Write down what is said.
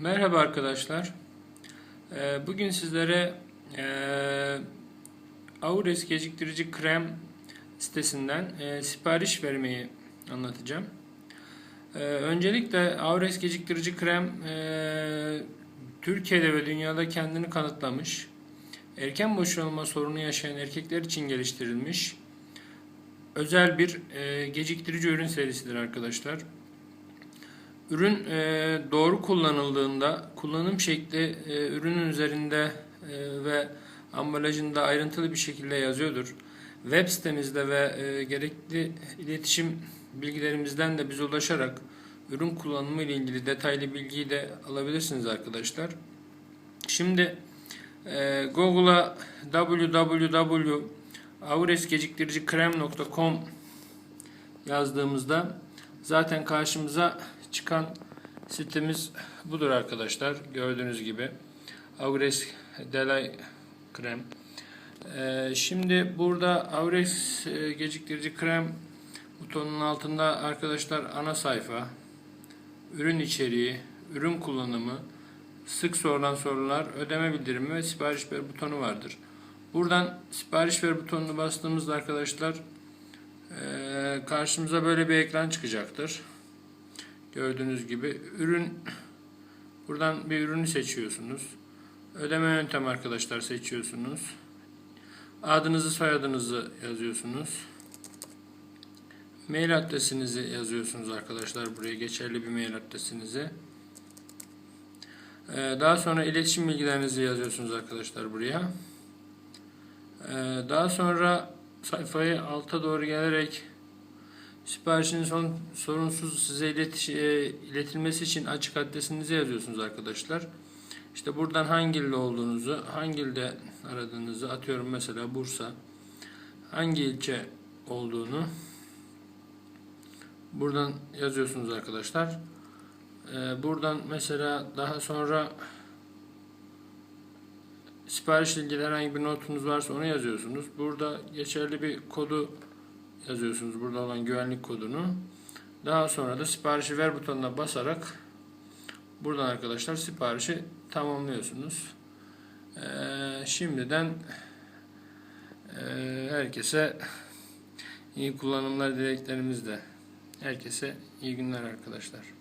Merhaba arkadaşlar. Ee, Bugün sizlere e, Aures geciktirici krem sitesinden e, sipariş vermeyi anlatacağım. Ee, Öncelikle Aures geciktirici krem e, Türkiye'de ve dünyada kendini kanıtlamış. Erken boşalma sorunu yaşayan erkekler için geliştirilmiş özel bir geciktirici ürün serisidir arkadaşlar. Ürün e, doğru kullanıldığında kullanım şekli e, ürünün üzerinde e, ve ambalajında ayrıntılı bir şekilde yazıyordur. Web sitemizde ve e, gerekli iletişim bilgilerimizden de bize ulaşarak ürün kullanımı ile ilgili detaylı bilgiyi de alabilirsiniz arkadaşlar. Şimdi e, Google'a www.auresgeciktiricikrem.com yazdığımızda zaten karşımıza çıkan sitemiz budur arkadaşlar. Gördüğünüz gibi Aures Delay krem. Ee, şimdi burada Aures e, geciktirici krem butonunun altında arkadaşlar ana sayfa, ürün içeriği, ürün kullanımı, sık sorulan sorular, ödeme bildirimi ve sipariş ver butonu vardır. Buradan sipariş ver butonunu bastığımızda arkadaşlar e, karşımıza böyle bir ekran çıkacaktır. Gördüğünüz gibi ürün buradan bir ürünü seçiyorsunuz. Ödeme yöntemi arkadaşlar seçiyorsunuz. Adınızı soyadınızı yazıyorsunuz. Mail adresinizi yazıyorsunuz arkadaşlar buraya geçerli bir mail adresinizi. Ee, Daha sonra iletişim bilgilerinizi yazıyorsunuz arkadaşlar buraya. Ee, Daha sonra sayfayı alta doğru gelerek Siparişin son sorunsuz size iletiş, e, iletilmesi için açık adresinizi yazıyorsunuz arkadaşlar. İşte buradan hangi ilde olduğunuzu, hangi ilde aradığınızı atıyorum mesela Bursa. Hangi ilçe olduğunu buradan yazıyorsunuz arkadaşlar. Ee, buradan mesela daha sonra siparişle ilgili herhangi bir notunuz varsa onu yazıyorsunuz. Burada geçerli bir kodu yazıyorsunuz burada olan güvenlik kodunu. Daha sonra da siparişi ver butonuna basarak buradan arkadaşlar siparişi tamamlıyorsunuz. Ee, şimdiden e, herkese iyi kullanımlar dileklerimizle. Herkese iyi günler arkadaşlar.